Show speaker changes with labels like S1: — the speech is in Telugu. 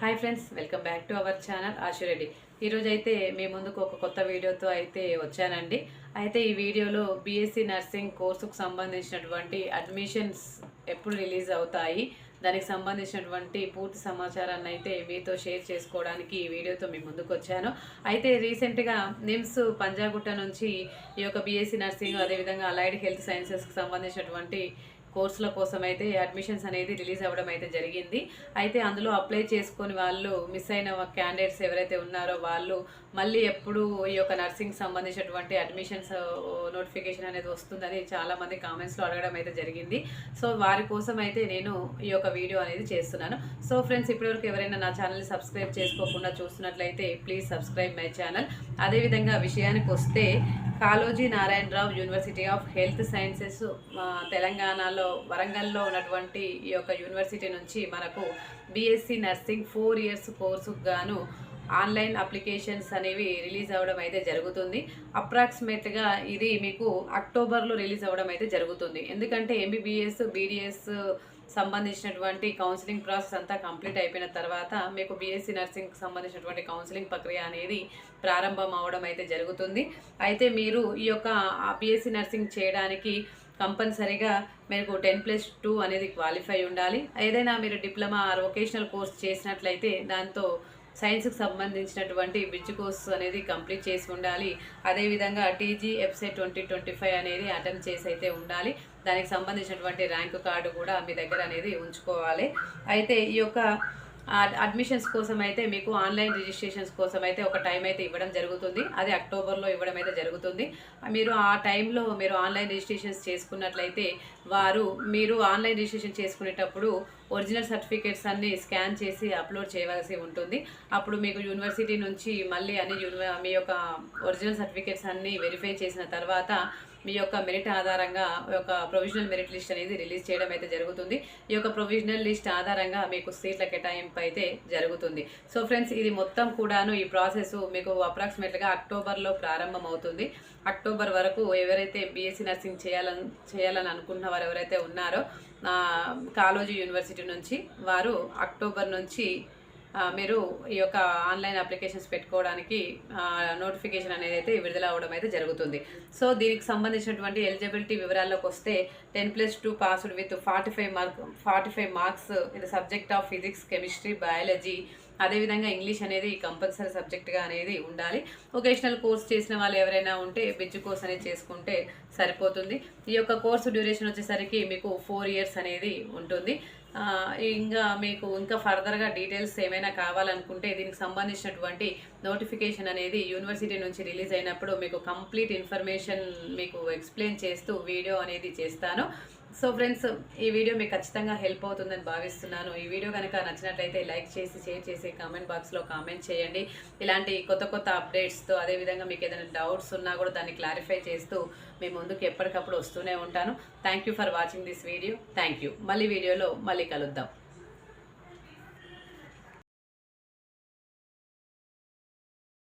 S1: Hi friends welcome back to our channel Ashu Reddy ఈరోజు అయితే మీ ముందుకు ఒక కొత్త వీడియోతో అయితే వచ్చానండి. అయితే ఈ వీడియోలో బీఎస్సీ నర్సింగ్ కోర్సుకు సంబంధించినటువంటి అడ్మిషన్స్ ఎప్పుడు రిలీజ్ అవుతాయి దానికి సంబంధించినటువంటి పూర్తి సమాచారాన్ని అయితే మీతో షేర్ చేసుకోవడానికి ఈ వీడియోతో మీ ముందుకు వచ్చాను. అయితే రీసెంట్గా నిమ్స్ పంజాగుట్ట నుంచి ఈ యొక్క బీఎస్సీ నర్సింగ్ అదేవిధంగా అలైడ్ హెల్త్ సైన్సెస్కి సంబంధించినటువంటి కోర్సుల కోసం అయితే అడ్మిషన్స్ అనేది రిలీజ్ అవ్వడం అయితే జరిగింది. అయితే అందులో అప్లై చేసుకొని వాళ్ళు మిస్ అయిన క్యాండిడేట్స్ ఎవరైతే ఉన్నారో వాళ్ళు మళ్ళీ ఎప్పుడు ఈ యొక్క నర్సింగ్ సంబంధించినటువంటి అడ్మిషన్స్ నోటిఫికేషన్ అనేది వస్తుందని చాలా మంది కామెంట్స్లో అడగడం అయితే జరిగింది. సో వారి కోసం అయితే నేను ఈ యొక్క వీడియో అనేది చేస్తున్నాను. సో ఫ్రెండ్స్ ఇప్పటివరకు ఎవరైనా నా ఛానల్ని సబ్స్క్రైబ్ చేసుకోకుండా చూస్తున్నట్లయితే ప్లీజ్ సబ్స్క్రైబ్ మై ఛానల్ అదేవిధంగా విషయానికి వస్తే Kaloji Narayana Rao university of health sciences తెలంగాణలో వరంగల్లో ఉన్నటువంటి ఈ యొక్క యూనివర్సిటీ నుంచి మనకు బీఎస్సీ నర్సింగ్ ఫోర్ ఇయర్స్ కోర్సుకు గాను ఆన్లైన్ అప్లికేషన్స్ అనేవి రిలీజ్ అవ్వడం అయితే జరుగుతుంది. అప్రాక్సిమేట్గా ఇది మీకు అక్టోబర్లో రిలీజ్ అవ్వడం అయితే జరుగుతుంది. ఎందుకంటే ఎంబీబీఎస్ బీడీఎస్ సంబంధించినటువంటి కౌన్సిలింగ్ ప్రాసెస్ అంతా కంప్లీట్ అయిపోయిన తర్వాత మీకు బీఎస్సీ నర్సింగ్ సంబంధించినటువంటి కౌన్సిలింగ్ ప్రక్రియ అనేది ప్రారంభం అవడం అయితే జరుగుతుంది. అయితే మీరు ఈ యొక్క బీఎస్సీ నర్సింగ్ చేయడానికి కంపల్సరీగా మీకు టెన్ ప్లస్ టూ అనేది క్వాలిఫై ఉండాలి. ఏదైనా మీరు డిప్లొమా ఆర్ వొకేషనల్ కోర్స్ చేసినట్లయితే దాంతో సైన్స్కి సంబంధించినటువంటి బ్రిడ్జ్ కోర్స్ అనేది కంప్లీట్ చేసి ఉండాలి. అదేవిధంగా టీజీ ఎఫ్సెట్ ట్వంటీ ట్వంటీ ఫైవ్ అనేది అటెండ్ చేసి అయితే ఉండాలి. దానికి సంబంధించినటువంటి ర్యాంకు కార్డు కూడా మీ దగ్గర అనేది ఉంచుకోవాలి. అయితే ఈ యొక్క అడ్మిషన్స్ కోసం అయితే మీకు ఆన్లైన్ రిజిస్ట్రేషన్స్ కోసం అయితే ఒక టైం అయితే ఇవ్వడం జరుగుతుంది. అది అక్టోబర్లో ఇవ్వడం అయితే జరుగుతుంది. మీరు ఆ టైంలో మీరు ఆన్లైన్ రిజిస్ట్రేషన్స్ చేసుకున్నట్లయితే వారు మీరు ఆన్లైన్ రిజిస్ట్రేషన్ చేసుకునేటప్పుడు ఒరిజినల్ సర్టిఫికేట్స్ అన్ని స్కాన్ చేసి అప్లోడ్ చేయవలసి ఉంటుంది. అప్పుడు మీకు యూనివర్సిటీ నుంచి మళ్ళీ అన్ని మీ యొక్క ఒరిజినల్ సర్టిఫికేట్స్ అన్ని వెరిఫై చేసిన తర్వాత మీ యొక్క మెరిట్ ఆధారంగా ఒక ప్రొవిజనల్ మెరిట్ లిస్ట్ అనేది రిలీజ్ చేయడం అయితే జరుగుతుంది. ఈ యొక్క ప్రొవిజనల్ లిస్ట్ ఆధారంగా మీకు సీట్ల కేటాయింపు అయితే జరుగుతుంది. సో ఫ్రెండ్స్ ఇది మొత్తం కూడాను ఈ ప్రాసెస్ మీకు అప్రాక్సిమేట్గా అక్టోబర్లో ప్రారంభం అవుతుంది అక్టోబర్ వరకు ఎవరైతే బీఎస్సీ నర్సింగ్ చేయాలని చేయాలని అనుకున్న వారు ఎవరైతే ఉన్నారో కాలోజీ యూనివర్సిటీ నుంచి వారు అక్టోబర్ నుంచి మీరు ఈ యొక్క ఆన్లైన్ అప్లికేషన్స్ పెట్టుకోవడానికి నోటిఫికేషన్ అనేది అయితే విడుదల అవడం అయితే జరుగుతుంది. సో దీనికి సంబంధించినటువంటి ఎలిజిబిలిటీ వివరాల్లోకి వస్తే ten plus two passed with forty five mark forty five marks ఇది subject of physics chemistry biology అదేవిధంగా ఇంగ్లీష్ అనేది కంపల్సరీ సబ్జెక్ట్గా అనేది ఉండాలి. వొకేషనల్ కోర్స్ చేసిన వాళ్ళు ఎవరైనా ఉంటే బిజ్ కోర్స్ అనేది చేసుకుంటే సరిపోతుంది. ఈ యొక్క కోర్సు డ్యూరేషన్ వచ్చేసరికి మీకు ఫోర్ ఇయర్స్ అనేది ఉంటుంది. ఇంకా మీకు ఇంకా ఫర్దర్గా డీటెయిల్స్ ఏమైనా కావాలనుకుంటే దీనికి సంబంధించినటువంటి నోటిఫికేషన్ అనేది యూనివర్సిటీ నుంచి రిలీజ్ అయినప్పుడు మీకు కంప్లీట్ ఇన్ఫర్మేషన్ మీకు ఎక్స్ప్లెయిన్ చేస్తూ వీడియో అనేది చేస్తాను. సో ఫ్రెండ్స్ ఈ వీడియో మీకు ఖచ్చితంగా హెల్ప్ అవుతుందని భావిస్తున్నాను. ఈ వీడియో కనుక నచ్చినట్లయితే లైక్ చేసి షేర్ చేసి కామెంట్ బాక్స్లో కామెంట్ చేయండి. ఇలాంటి కొత్త కొత్త అప్డేట్స్తో అదేవిధంగా మీకు ఏదైనా డౌట్స్ ఉన్నా కూడా దాన్ని క్లారిఫై చేస్తూ మీ ముందుకు ఎప్పటికప్పుడు వస్తూనే ఉంటాను. Thank you for watching this video thank you మళ్ళీ వీడియోలో మళ్ళీ కలుద్దాం.